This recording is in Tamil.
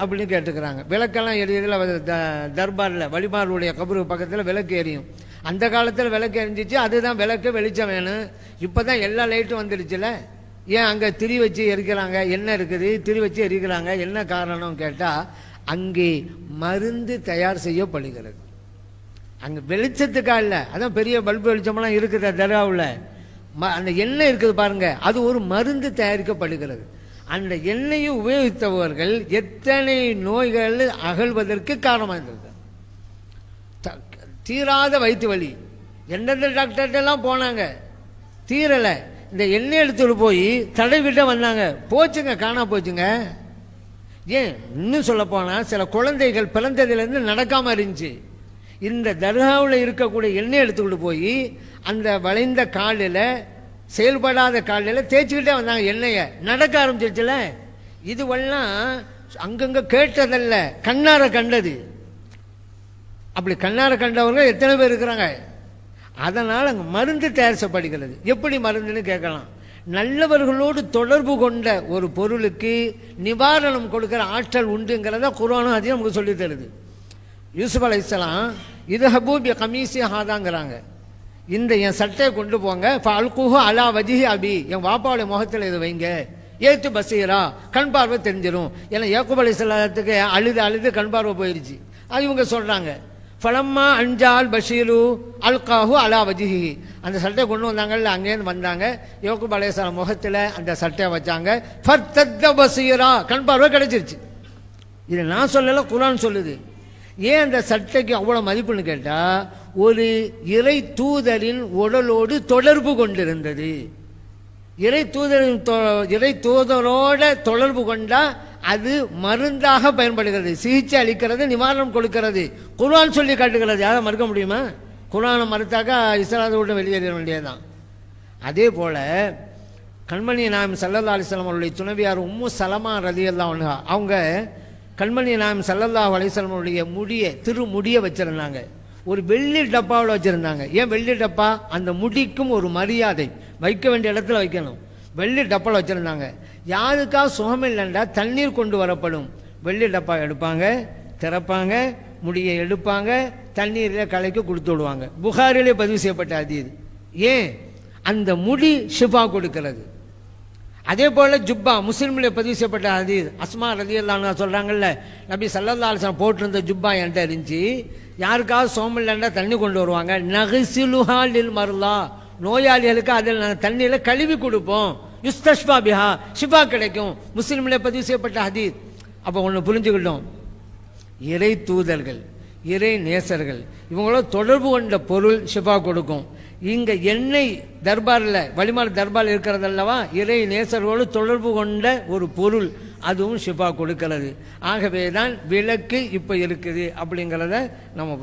அப்படின்னு கேட்டுக்கிறாங்க. விளக்கெல்லாம் எரியதில் தர்பாரில் வழிமாருடைய கபரு பக்கத்தில் விளக்கு எரியும். அந்த காலத்தில் விளக்கு எரிஞ்சிச்சு அதுதான் விளக்கு வெளிச்சம் வேணும். இப்போ தான் எல்லா லைட்டும் வந்துடுச்சுல. ஏன் அங்கே திரி வச்சு எரிக்கிறாங்க? என்ன இருக்குது? திரி வச்சு எரிக்கிறாங்க. என்ன காரணம் கேட்டால் அங்கே மருந்து தயார் செய்யப்படுகிறது. அங்கே வெளிச்சத்துக்காக இல்லை. அதான் பெரிய பல்பு வெளிச்சமெல்லாம் இருக்குது தர்காவில். ம அந்த எண்ணெய் இருக்குது பாருங்கள் அது ஒரு மருந்து தயாரிக்கப்படுகிறது. அந்த எண்ணெயை உபயோகித்தவர்கள் எத்தனை நோய்கள் அகழ்வதற்கு காரணமாக இருந்தது த- தீராத வயிற்று வலி. எந்தெந்த டாக்டர்கிட்டலாம் போனாங்க? தீரலை. இந்த எண்ணெய் எடுத்துகிட்டு போய் தடவிட்ட வந்தாங்க. போச்சுங்க காணா போச்சுங்க. ஏன்? இன்னும் சொல்ல போனால் சில குழந்தைகள் பிறந்ததுலேருந்து நடக்காமல் இருந்துச்சு. இந்த தர்காவில் இருக்கக்கூடிய எண்ணெய் எடுத்துக்கிட்டு போய் அந்த வளைந்த காலில் செயல்படாத காலையில் தேய்ச்சிக்கிட்டே வந்தாங்க எண்ணெயை. நடக்க ஆரம்பிச்சிருச்சுல? இதுவெல்லாம் அங்கங்கே கேட்டதல்ல. கண்ணார கண்டது. அப்படி கண்ணார கண்டவங்க எத்தனை பேர் இருக்கிறாங்க? அதனால் அங்கே மருந்து தயாரிக்கப்படுகிறது எப்படி மருந்துன்னு கேட்கலாம். நல்லவர்களோடு தொடர்பு கொண்ட ஒரு பொருளுக்கு நிவாரணம் கொடுக்கிற ஆற்றல் உண்டுங்கிறத குரானும் அதையும் நமக்கு சொல்லித் தருது. யூசுப் அலைஹிஸ்ஸலாம் இது ஹபூபி கமீசி ஹாதாங்கிறாங்க. இந்த என் சட்டையை கொண்டு போங்க. அல்குஹு அலா வஜிஹி அபி. என் வாப்பாவுடைய முகத்தில் இது வைங்க. ஏத்து பசீரா. கண் பார்வை தெரிஞ்சிடும் ஏன்னா ஏக்குப் அலைஹிஸ்ஸலாத்துக்கு அழுது அழுது கண் பார்வை போயிடுச்சு அது இவங்க சொல்கிறாங்க ஃபலம்மா அஞ்சால் பஷீரு அல்காஹு அலா வஜிஹி. அந்த சட்டையை கொண்டு வந்தாங்கல்ல அங்கேருந்து வந்தாங்க. யோகுப் அலைஹிஸ்ஸலாம் முகத்தில் அந்த சட்டையை வச்சாங்க. ஃபர்தத்த பசீரா. கண் பார்வை கிடைச்சிருச்சு. இது நான் சொல்லலை குரான் சொல்லுது. ஏன் அந்த சட்டைக்கு அவ்வளோ மதிப்புன்னு கேட்டால் ஒரு இறை தூதரின் உடலோடு தொடர்பு கொண்டிருந்தது. இறை தூதரின் தொ- இறை தூதரோட தொடர்பு கொண்டா அது மருந்தாக பயன்படுகிறது. சிகிச்சை அளிக்கிறது நிவாரணம் கொடுக்கிறது. குரான் சொல்லி காட்டுகிறது. யாரை மறுக்க முடியுமா? குரானை மறுத்தாக்கா இஸ்லாத விட்டு வெளியேற வேண்டியதுதான். அதே போல கண்மணி நாயம் சல்லல்லா அலிஸ்லாம் அவருடைய துணைவியார் உம்மு சலமா எல்லாம் ஒன்று அவங்க கண்மணி நாயம் சல்லல்லா அலிஸ்லாம் அவருடைய முடியை திரு முடியை வச்சிருந்தாங்க. ஒரு வெள்ளி டப்பாவில் வச்சுருந்தாங்க. ஏன் வெள்ளி டப்பா? அந்த முடிக்கும் ஒரு மரியாதை. வைக்க வேண்டிய இடத்துல வைக்கணும். வெள்ளி டப்பாவில் வச்சுருந்தாங்க. யாருக்கா சுகம் இல்லைண்டா தண்ணீர் கொண்டு வரப்படும். வெள்ளி டப்பா எடுப்பாங்க திறப்பாங்க முடியை எடுப்பாங்க தண்ணீரில் கலைக்கு கொடுத்து விடுவாங்க. புகாரிலே பதிவு செய்யப்பட்ட அதீது ஏன்? அந்த முடி ஷிஃபா கொடுக்கிறது. அதே போல் ஜுப்பா முஸ்லீமில் பதிவு செய்யப்பட்ட அது அஸ்மா ரதி அல்லான்னு சொல்கிறாங்கல்ல நபி சல்லல்லா அலிஸ்லாம் போட்டிருந்த ஜுப்பா என்கிட்ட இருந்துச்சு யாருக்காவது சோமில்லண்டா தண்ணி கொண்டு வருவாங்க. நகிசிலுஹாலில் மருளா நோயாளிகளுக்கு அதில் நாங்கள் தண்ணியில் கழுவி கொடுப்போம். யுஸ்தஷ்பா பிஹா ஷிஃபா கிடைக்கும். முஸ்லீமில் பதிவு செய்யப்பட்ட ஹதீத் அப்போ ஒன்று புரிஞ்சுக்கிட்டோம். இறை தூதர்கள் இறை நேசர்கள். இவங்களோட தொடர்பு கொண்ட பொருள் ஷிஃபா கொடுக்கும். இங்கே எண்ணெய் தர்பாரில் வழிமாறு தர்பார் இருக்கிறதல்லவா இறை நேசர்களோடு தொடர்பு கொண்ட ஒரு பொருள். அதுவும் ஷிஃபா கொடுக்கிறது. ஆகவே தான் விளக்கு இப்போ இருக்குது அப்படிங்கிறத நம்ம